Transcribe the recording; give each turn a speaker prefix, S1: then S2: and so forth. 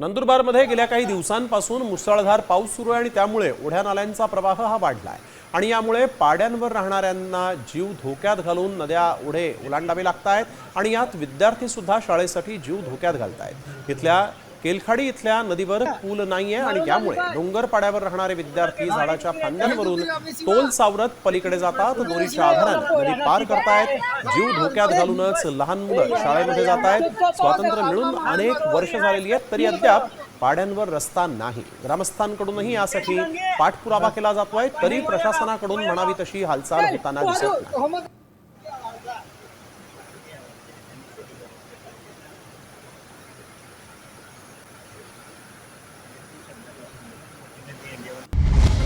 S1: नंदुरबारमध्ये गेल्या काही दिवसांपासून मुसळधार पाऊस सुरू आहे आणि त्यामुळे ओढ्या नाल्यांचा प्रवाह हा वाढला आहे आणि यामुळे पाड्यांवर राहणाऱ्यांना जीव धोक्यात घालून नद्या ओढे ओलांडावे लागत आहेत आणि यात विद्यार्थी सुद्धा शाळेसाठी जीव धोक्यात घालत आहेत इथल्या केलखाडी इथल्या नदीवर पूल नाहीये आणि यामुळे डोंगर पाड्यावर राहणारे विद्यार्थी झाडाच्या फांद्यांवरून तोल सावरत पलीकडे जातात. दोरीच्या आधारानं नदी पार करतायत. जीव धोक्यात घालूनच लहान मुलं शाळेमध्ये जात आहेत स्वातंत्र्य मिळून अनेक वर्ष झालेली आहेत तरी अद्याप पाड्यांवर रस्ता नाही. ग्रामस्थांकडूनही यासाठी पाठपुरावा केला जातोय तरी प्रशासनाकडून म्हणावी तशी हालचाल होताना दिसत नाही.